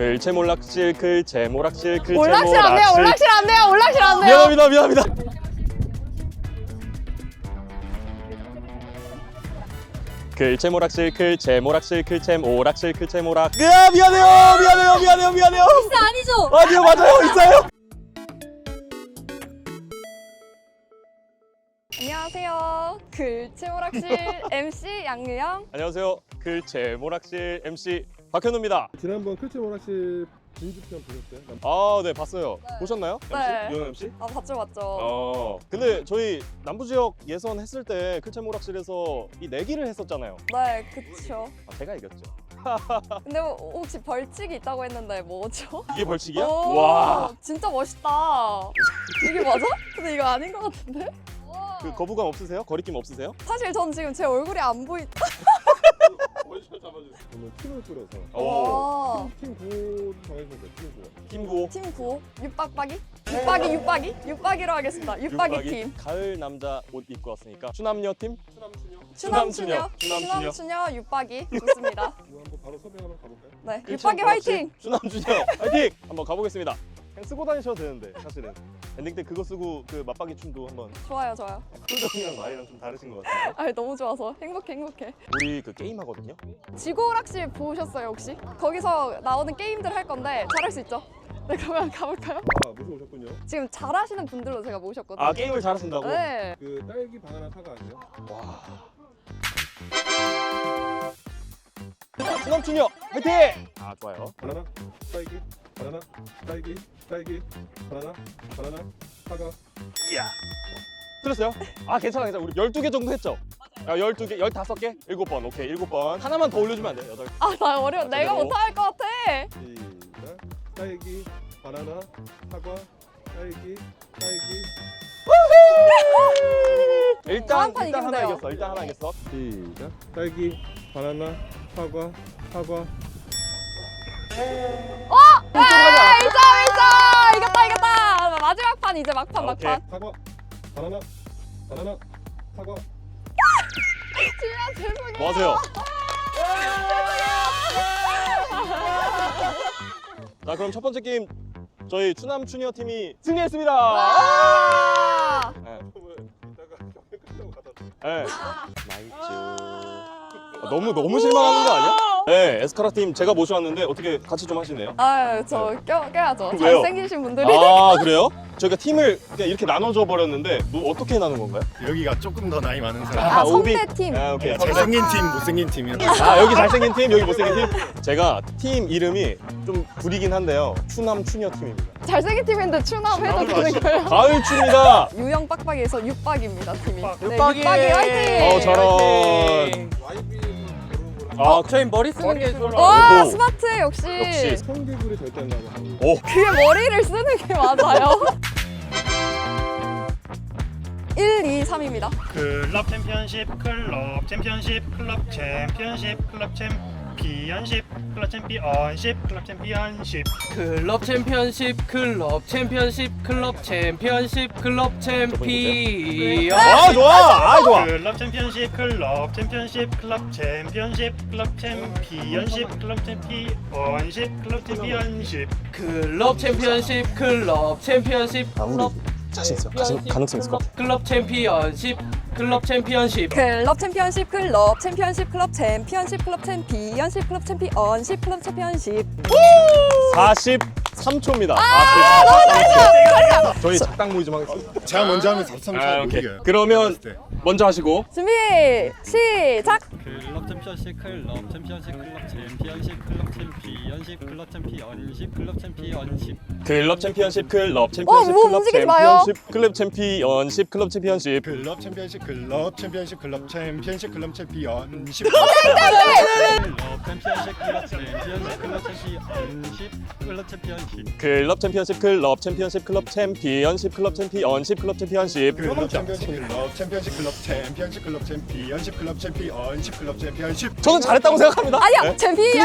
글체 몰락실 글체 몰락실 글체 올락실 안 돼요. 올락실 안 돼요. 올락실 안 돼요. 미안합니다 미안합니다 글체 모락실 글체 모락실 글체 모락실 글체 모락 으아 미안해요 미안해요 미안해요 미안해요 진짜 아니죠? 아니요 맞아요 있어요 안녕하세요. 글치오락실 MC 양유영. 안녕하세요 글체 모락실 MC 박현우입니다 지난번 클치 오락실 진주편 보셨어요? 아네 봤어요 보셨나요? 네. MC? 유영 MC? 아 봤죠 봤죠. 어 근데 저희 남부 지역 예선 했을 때 클체 모락실에서 이 내기를 했었잖아요 네 그쵸. 아, 제가 이겼죠 근데 뭐 혹시 벌칙이 있다고 했는데 뭐죠? 이게 벌칙이야? 오, 와 진짜 멋있다. 이게 맞아? 근데 이거 아닌 것 같은데? 그 거부감 없으세요? 거리낌 없으세요? 사실 전 지금 제 얼굴이 안 보이. 저는 팀을 꾸려서 오. 팀9 정해주세요. 팀 9. 팀구 팀 9. 육박박이? 육박이 육박이? 육박이로 하겠습니다. 육박이 팀. 가을 남자 옷 입고 왔으니까 추남녀 팀 추남 추녀. 추녀. 추남 추남 추녀. 추녀 육박이. 좋습니다. 이거 한번 바로 섭외 한번 가볼까요? 네. 육박이 화이팅! 추남주녀 화이팅 한번 가보겠습니다 그냥 쓰고 다니셔도 되는데 사실은 엔딩 때 그거 쓰고 그 맞박이 춤도 한번 좋아요 좋아요. 표정이랑 나이랑 좀 다르신 것 같아요 아 너무 좋아서 행복해 행복해. 우리 그 게임 하거든요 지구오락실 보셨어요 혹시? 거기서 나오는 게임들 할 건데 잘할 수 있죠? 네 그러면 가볼까요? 아 모셔오셨군요. 지금 잘하시는 분들로 제가 모셨거든요. 아 게임을 잘하신다고? 네. 그 딸기 바나나 사과 아세요? 와 추남주녀 화이팅! 아 좋아요 바나나, 딸기, 바나나, 딸기, 딸기, 바나나, 바나나, 사과. 이야 틀렸어요? 아 괜찮아 괜찮아 우리 12개 정도 했죠? 아 12개, 15개? 7번 오케이 7번 하나만 더 올려주면 안 돼요? 8개 아 나 어려워. 아, 내가 제대로. 못할 것 같아. 시작. 딸기, 바나나, 사과, 딸기, 딸기. 일단 다음 판 일단 이기면 하나 돼요. 이겼어 일단 하나 이겼어 시작. 딸기, 바나나, 사과, 사과. 아, 1점 1점 이겼다 이겼다. 마지막 판 이제 막판 아. 막판. 사과, 바나나, 바나나, 사과. 지면 죄송해요. 뭐 하세요? 자 그럼 첫 번째 게임 저희 추남 추니어 팀이 승리했습니다 와. 네. 가다 드릴게요. 네. 나이스 아, 너무 너무 실망하는 거 아니야? 네 에스카라 팀 제가 모셔왔는데 어떻게 같이 좀 하시네요? 아유 저 껴, 껴야죠. 왜요? 잘생기신 분들이. 아 그래요? 저희가 팀을 그냥 이렇게 나눠줘 버렸는데 뭐 어떻게 나눈 건가요? 여기가 조금 더 나이 많은 사람. 아, 오비. 선배 팀. 아 오케이 잘생긴 팀, 못생긴 팀이요. 아 여기 잘생긴 팀 여기 못생긴 팀 제가 팀 이름이 좀 구리긴 한데요 추남 추니어 팀입니다 잘생긴 팀인데 추남 해도 되는 거예요? 가을 추입니다 유형 빡빡이에서 육박입니다 팀이. 네, 육박이. 육박이 화이팅. 어 저런 아 저희 머리 쓰는 게것와 오. 스마트 역시. 역시. 성개구리 절대 안 나고. 오 그게 머리를 쓰는 게 맞아요. 1, 2, 3입니다. 클럽 챔피언십, 클럽 챔피언십, 클럽 챔피언십, 클럽 챔 피언십, 클럽 챔피언십, 클럽 챔피언십. 클럽 챔피언십 클럽 챔피언십 클럽 챔피언십 클럽 챔피언 아 좋아 아 좋아 클럽 챔피언십, 클럽 챔피언십, 클럽 챔피언십, 클럽 챔피언십, 클럽 챔피언십, 클럽 챔피언십. 클럽 챔피언십 클럽 챔피언십 클럽 자신 있어 가능, 가능성 있을 것 같아 클럽 챔피언십 클럽 챔피언십 클럽 챔피언십, 클럽 챔피언십, 클럽 챔피언십, 클럽 챔피언십, 클럽 챔피언십, 클럽 챔피언십. 43초입니다 아 너무 저희 작당 모의 좀 하겠습니다 제가 먼저 하면 43초 아못 오케이 이겨요. 그러면 네. 먼저 하시고 준비 시작. 클럽 챔피언십 클럽 챔피언십 클럽 챔피언십 클럽 챔피언십 클럽 챔피언십 클럽 챔피언십 클럽 챔피언십 클럽 어, 챔피언십 뭐 클럽 움직이지 마요. 챔피언십 클럽 챔피언십 클럽 챔피언십 클럽 챔피언십, 클럽 챔피언십, 클럽 챔피언십, 클럽 챔피언십. 클럽 챔피언십 클럽 챔피언십 클럽 챔피언십 클럽 챔피언십 클럽 챔피언십 클럽 챔피언십 클럽 챔피언십 클럽 챔피언십 클럽 챔피언십 클럽 챔피언십, 클럽 챔피언십, 클럽 챔피언십, 클럽 챔피언십, 클럽 챔피언십, 클럽 챔피언십. 저는 잘했다고 생각합니다 아니야, 네?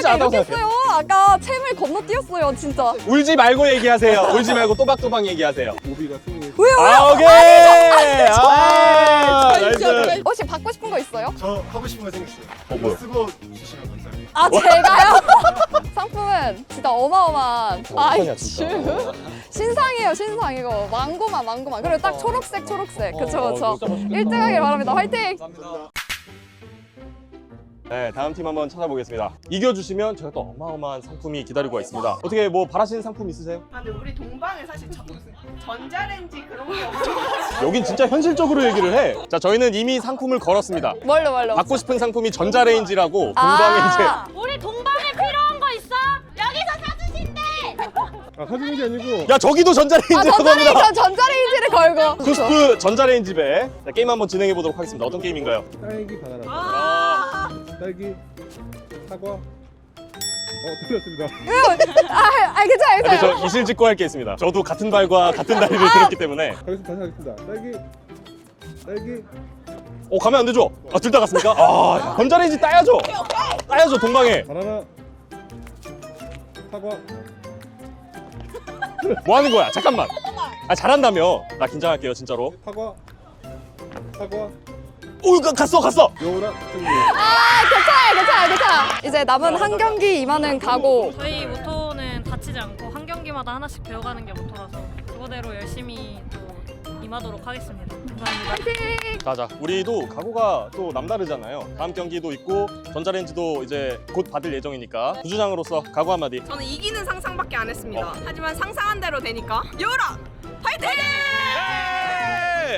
않다고 이렇게 생각해요. 했어요. 아까 챔을 건너뛰었어요, 진짜. 울지 말고 얘기하세요 울지 말고 또박또박 얘기하세요 오비가 승리. 왜요, 왜요? 아 오케이 아 나이스 혹시 받고 싶은 거 있어요? 저 하고 싶은 거 생겼어요. 어, 뭐요? 쓰고 주시면 감사합니다. 아, 제가요? 어마어마한 어떡하냐, 아이츄 진짜. 신상이에요 신상 이거 망고만 망고만 그리고 딱 초록색 초록색 그쵸 어, 그쵸 진짜 맛있겠다. 1등 하길 바랍니다 화이팅 네, 다음 팀 한번 찾아보겠습니다. 이겨주시면 저희가 또 어마어마한 상품이 기다리고 있습니다. 어떻게 뭐 바라시는 상품 있으세요? 아, 근데 우리 동방에 사실 전, 전자레인지 그런 게 없어가지고 여긴 진짜 현실적으로 얘기를 해. 자, 저희는 이미 상품을 걸었습니다. 뭘로 뭘로 받고 싶은 상품이 전자레인지라고 동방에 아, 우리 동 아 사주는 게 아니고 야 저기도 아 전자레인지라고 전자레인지 합니다. 전 전자레인지를 걸고 쿠스프 전자레인지배 자, 게임 한번 진행해 보도록 하겠습니다. 어떤 게임인가요? 딸기 바나나 아 딸기 사과 어 틀렸습니다 아, 아 괜찮아요 근데 괜찮아요 저 이실직고 할 게 있습니다. 저도 같은 발과 같은 다리를 들었기 때문에 하겠습니다 다시 하겠습니다 딸기 딸기 어 가면 안 되죠? 아 둘 다 갔습니까? 아 전자레인지 따야죠. 따야죠 동방에. 바나나 사과 뭐 하는 거야? 잠깐만. 아 잘한다며. 나 긴장할게요 진짜로. 사과 사과 오 가- 갔어 갔어. 요라 승리 괜찮아요 괜찮아요 괜찮아 이제 남은 한 경기 이만은 가고 저희 모토는 다치지 않고 한 경기마다 하나씩 배워가는 게 모토라서 그거대로 열심히 또 임하도록 하겠습니다. 감사합니다. 자자 우리도 각오가 또 남다르잖아요. 다음 경기도 있고 전자레인지도 이제 곧 받을 예정이니까 부주장으로서 각오 한마디. 저는 이기는 상상밖에 안 했습니다 어. 하지만 상상한 대로 되니까 요라 파이팅!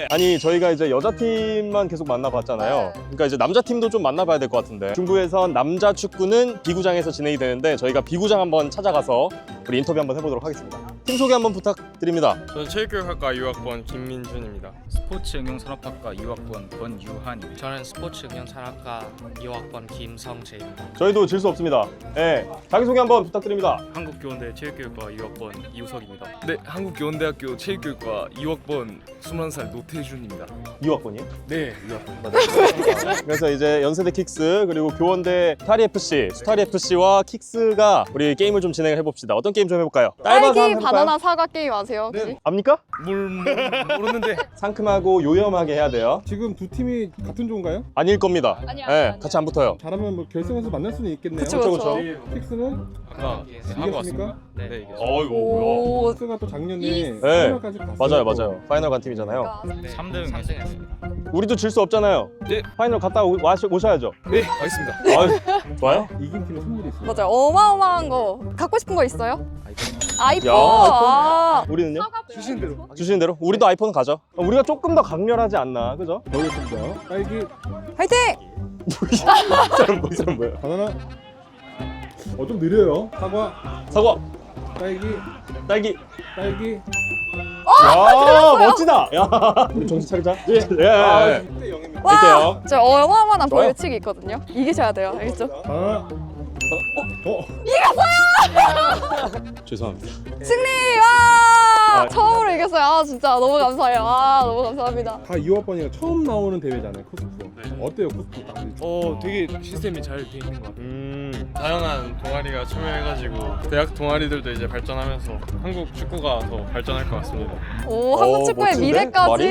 아니 저희가 이제 여자 팀만 계속 만나봤잖아요. 네. 그러니까 이제 남자 팀도 좀 만나봐야 될 것 같은데 중부에선 남자 축구는 비구장에서 진행이 되는데 저희가 비구장 한번 찾아가서 우리 인터뷰 한번 해보도록 하겠습니다. 팀 소개 한번 부탁드립니다. 저는 체육교육학과 6학번 김민준입니다. 스포츠 응용산업학과 2학번 권유한입니다. 저는 스포츠 응용산학과 2학번 김성재입니다. 저희도 질 수 없습니다. 네, 자기 소개 한번 부탁드립니다. 한국교원대 체육교육과 2학번 이우석입니다. 네, 한국교원대학교 체육교육과 2학번 21살 노태준입니다. 2학번이요? 네, 2학번. 그래서 이제 연세대 킥스 그리고 교원대 스타리 FC, 스타리 FC와 킥스가 우리 게임을 좀 진행을 해봅시다. 어떤 게임 좀 해볼까요? 딸바사 딸기 해볼까요? 바나나 사과 게임 아세요 혹시? 네. 압니까? 뭘, 뭘 모르는데. 상큼 하고 요염하게 해야 돼요. 지금 두 팀이 같은 조인가요? 아닐 겁니다. 아니야, 네, 아니야, 아니야. 같이 안 붙어요. 잘하면 뭐 결승에서 만날 수는 있겠네요 그쵸 그쵸, 그쵸. 픽스는 아까 하고 왔습니다. 네, 이겼습니다. 어이구. 오 픽스가 또 작년에 이- 파이널까지 갔어요 맞아요, 맞아요. 파이널 간 팀이잖아요. 그러니까 3등 했습니다. 우리도 질 수 없잖아요. 네. 파이널 갔다 오, 와시- 오셔야죠. 네, 알겠습니다. 아유, 좋아요. 이긴 팀에 선물이 있어요 맞아요 어마어마한 거 갖고 싶은 거 있어요? 아 이 폰 야, 아 우리는요? 주신 대로 주시는 대로 우리도 아이폰 가죠. 어, 우리가 조금 더 강렬하지 않나, 그죠? 보겠습니다 딸기 화이팅! 이 사람 뭐, 이 사람 뭐야? 바나나 어 좀 느려요 사과 사과, 딸기 딸기. 딸기 야, 멋지다. 야, 우리 정신 차리자. 예, 예. 예. 10대 0입니다 와! 이때요. 저 어마어마한 좋아요. 벌칙이 있거든요 이기셔야 돼요 알겠죠? 바나나 어? 죄송합니다. 승리! 와! 아, 처음으로 이겼어요 아 진짜 너무 감사해요 아 너무 감사합니다 다 2호번이가 처음 나오는 대회잖아요 코스프 네. 어때요 코스프 딱 어, 되게 시스템이 잘 돼 있는 것 같아요. 음, 다양한 동아리가 참여해가지고 대학 동아리들도 이제 발전하면서 한국 축구가 더 발전할 것 같습니다. 오 어, 한국 축구의 멋진데? 미래까지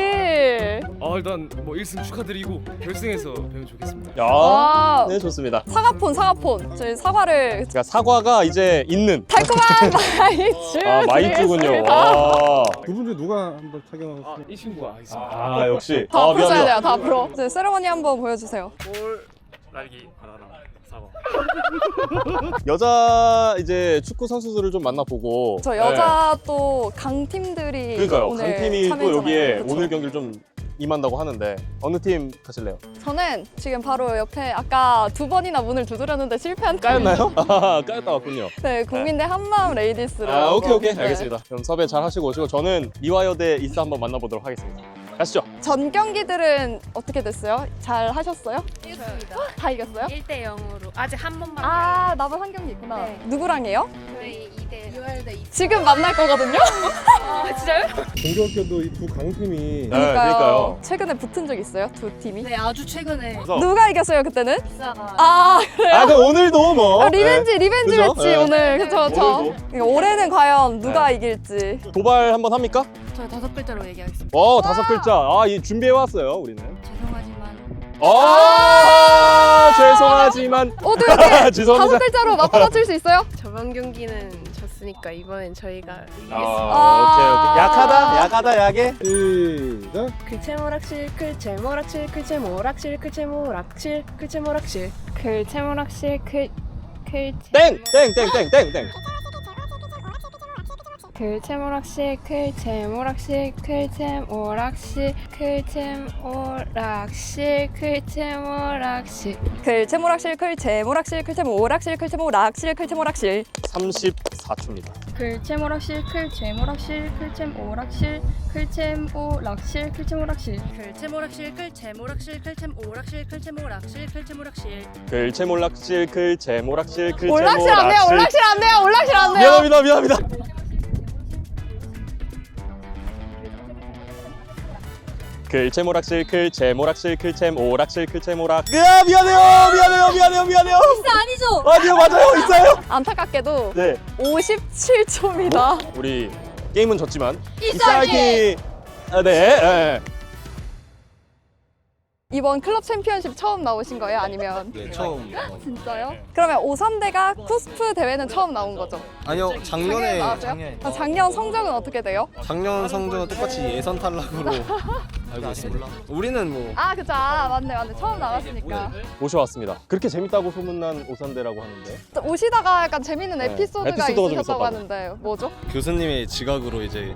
아, 일단 뭐 1승 축하드리고 결승에서 뵈면 좋겠습니다. 야, 와네 좋습니다. 사과폰 사과폰 저희 사과를 그러니까 사과가 이제 있는 달콤한 마이쮸 아 마이쮸군요. 드리겠습니다. 와. 두 분 중에 누가 한번 착용하고 아, 이 친구가 하겠습니다. 아 역시. 다 아 앞으로 써야 미안해요. 돼요 다 앞으로 이제 세레머니 한번 보여주세요 볼, 날기, 바나나, 사과. 여자 이제 축구 선수들을 좀 만나보고. 저 네. 여자 또 강팀들이 그러니까요. 오늘 강팀이 또 참여했잖아요. 여기에 그쵸? 오늘 경기를 좀 임한다고 하는데 어느 팀 가실래요? 저는 지금 바로 옆에 아까 두 번이나 문을 두드렸는데 실패한 팀. 까였나요? 아, 까였다 왔군요. 네, 국민대 한마음 레이디스로. 아, 오케이 오케이 네. 알겠습니다. 그럼 섭외 잘 하시고 오시고 저는 이화여대 이스 한번 만나보도록 하겠습니다. 가시죠. 전 경기들은 어떻게 됐어요? 잘 하셨어요? 이겼습니다. 다 이겼어요? 1대 0으로 아직 한 번만. 아, 남은 한 경기 있구나. 네. 누구랑 해요? 저희 2대 6월대 지금 만날 거거든요. 아 진짜요? 공교롭게도 이 두 강팀이 네, 그러니까요. 최근에 붙은 적 있어요? 두 팀이? 네 아주 최근에 그래서 누가 이겼어요 그때는? 기사가 아, 아, 그럼 오늘도 뭐 아, 리벤지 리벤지 그죠? 매치 네. 오늘 그쵸. 그러니까 올해는 과연 누가 네. 이길지. 도발 한번 합니까? 저희 다섯 글자로 얘기하겠습니다. 어 다섯 글자. 아, 이 준비해 왔어요 우리는. 죄송하지만 아, 죄송하지만 어, 네, 네. 다섯 죄송합니다. 글자로 맞받아칠 수 있어요? 저번 경기는 졌으니까 이번엔 저희가. 아, 오케이 오케이. 약하다, 약하다, 약해. 시작 글채모락실 글채모락실 글채모락실 글채모락실 글채모락실 글채모락실 글 글채 땡, 땡, 땡, 땡, 땡, 땡. 글채모락실 글채모락실 글채모락실 글채모락실 글채모락실 글채모락실 글채모락실 글채모락실 글채모락실 글채모락실 34초입니다. 글채모락실 글채모락실 글채모락실 글채모락실 글채모락실 글채모락실 글채모락실 글채모락실 글채모락실 글채모락실 글채몰락실, 글채몰락실, 글채몰락실. 올락실 안 돼요 올락실 안 돼요 올락실 안 돼요 미안합니다, 미안합니다. 글채모락실, 글채모락실, 글채모락실, 글채모락. 으아, 미안해요, 미안해요, 미안해요, 미안해요. 아니죠? 아니요, 맞아요, 있어요. 안타깝게도 네. 57초입니다 우리 게임은 졌지만 이사기! 아, 네. 네. 이번 클럽 챔피언십 처음 나오신 거예요? 아니면 네 처음 진짜요? 그러면 오삼대가 쿠스프 대회는 처음 나온 거죠? 아니요 작년에 나왔어요? 아, 작년 성적은 어떻게 돼요? 작년 성적은 똑같이 예선 탈락으로 알고 있습니다 우리는 뭐 아 그쵸 아, 맞네 맞네 처음 나왔으니까 모셔왔습니다. 그렇게 재밌다고 소문난 오산대라고 하는데. 오시다가 약간 재밌는 네, 에피소드가 에피소드가 좀 있으셨다고 있었다고. 하는데 뭐죠? 교수님의 지각으로 이제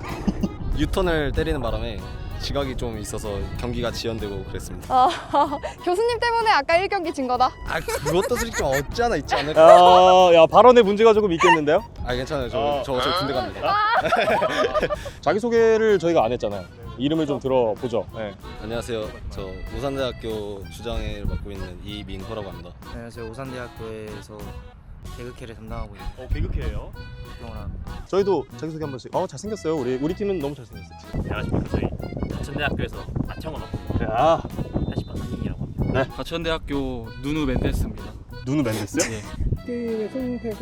유턴을 때리는 바람에 지각이 좀 있어서 경기가 지연되고 그랬습니다 아, 교수님 때문에 아까 1경기 진 거다? 아 그것도 솔직히 없지 않아 있지 않을까 야, 야 발언에 문제가 조금 있겠는데요? 아 괜찮아요 저, 어. 저, 저 군대 갑니다 자기 소개를 저희가 안 했잖아요. 이름을 좀 들어보죠. 네. 안녕하세요 저 오산대학교 주장을 맡고 있는 이민호라고 합니다 안녕하세요. 오산대학교에서 개그캐를 담당하고 있는 어 개그캐예요. 김용환. 저희도 자기 소개 한 번씩. 어 잘생겼어요. 우리 우리 팀은 너무 잘생겼어요. 안녕하십니까 저희 가천대학교에서 아청원 학부 야, 80반 한인이라고 합니다. 가천대학교 누누 멘테스입니다 누누 멘데스요? 게임의 승패가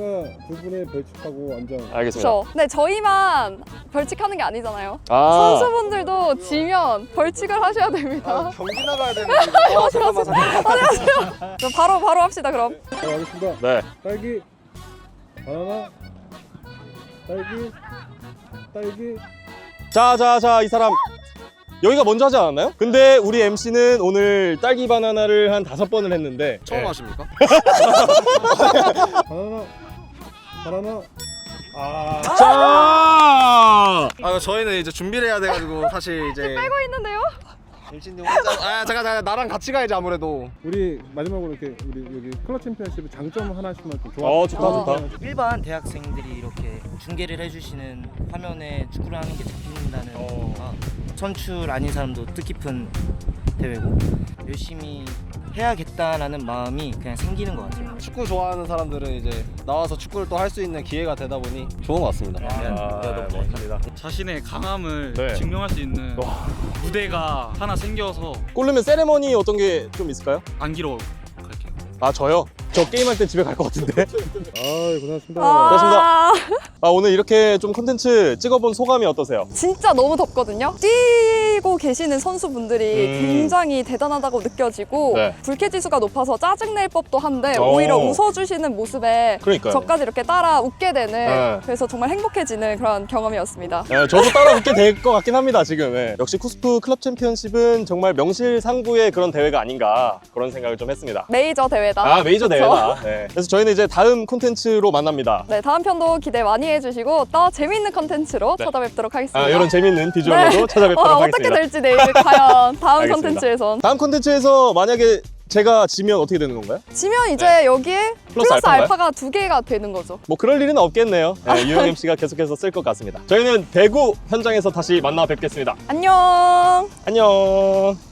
두 분의 벌칙하고 안정 알겠습니다. 그렇죠 근데 저희만 벌칙하는 게 아니잖아요. 아, 선수분들도 지면 벌칙을 하셔야 됩니다. 경기 나가야 되는데 아 잠깐만 잠깐만. 그럼 바로 바로 합시다 그럼. 자 가겠습니다. 네. 딸기 바나나 딸기 딸기. 자, 자, 자, 이 사람 여기가 먼저 하지 않았나요? 근데 우리 MC는 오늘 딸기 바나나를 한 다섯 번을 했는데 처음 네. 하십니까? 바나나 바나나 아 자, 아 저희는 이제 준비를 해야 돼가지고 사실 이제 빼고 있는데요? MC님 혼자 아 잠깐 잠깐 나랑 같이 가야지 아무래도 우리 마지막으로 이렇게 우리 여기 클럽 챔피언십 장점 하나씩만 좀 좋아 어 좋다 좋다. 일반 대학생들이 이렇게 중계를 해주시는 화면에 축구를 하는 게 잡힌다는 거가 선출 아닌 사람도 뜻깊은 대회고 열심히 해야겠다라는 마음이 그냥 생기는 것 같아요. 축구 좋아하는 사람들은 이제 나와서 축구를 또 할 수 있는 기회가 되다 보니 좋은 것 같습니다. 아, 멋집니다. 자신의 강함을 네. 증명할 수 있는 와. 무대가 하나 생겨서 꼴르면 세레머니 어떤 게 좀 있을까요? 안기로. 아 저요? 저 게임할 때 집에 갈 것 같은데. 아 고생하셨습니다 아, 아 오늘 이렇게 좀 콘텐츠 찍어본 소감이 어떠세요? 진짜 너무 덥거든요. 뛰 고 계시는 선수분들이 음. 굉장히 대단하다고 느껴지고 네. 불쾌지수가 높아서 짜증낼 법도 한데 오. 오히려 웃어주시는 모습에 그러니까요. 저까지 이렇게 따라 웃게 되는 네. 그래서 정말 행복해지는 그런 경험이었습니다. 네, 저도 따라 붙게 될 것 같긴 합니다 지금. 네. 역시 쿠스프 클럽 챔피언십은 정말 명실상부의 그런 대회가 아닌가 그런 생각을 좀 했습니다. 메이저 대회다. 아 메이저 그쵸? 대회다. 네. 그래서 저희는 이제 다음 콘텐츠로 만납니다. 네, 다음 편도 기대 많이 해주시고 더 재밌는 컨텐츠로 네. 찾아뵙도록 하겠습니다. 아 이런 재밌는 비주얼로도 네. 찾아뵙도록 어, 하겠습니다. 어떻게 될지 내일 과연 다음 알겠습니다. 컨텐츠에선 다음 콘텐츠에서 만약에 제가 지면 어떻게 되는 건가요? 지면 이제 여기에 네. 플러스 플러스, 알파인가요? 알파가 두 개가 되는 거죠. 뭐 그럴 일은 없겠네요. 네, 유영 MC가 계속해서 쓸 것 같습니다. 저희는 대구 현장에서 다시 만나 뵙겠습니다. 안녕. 안녕.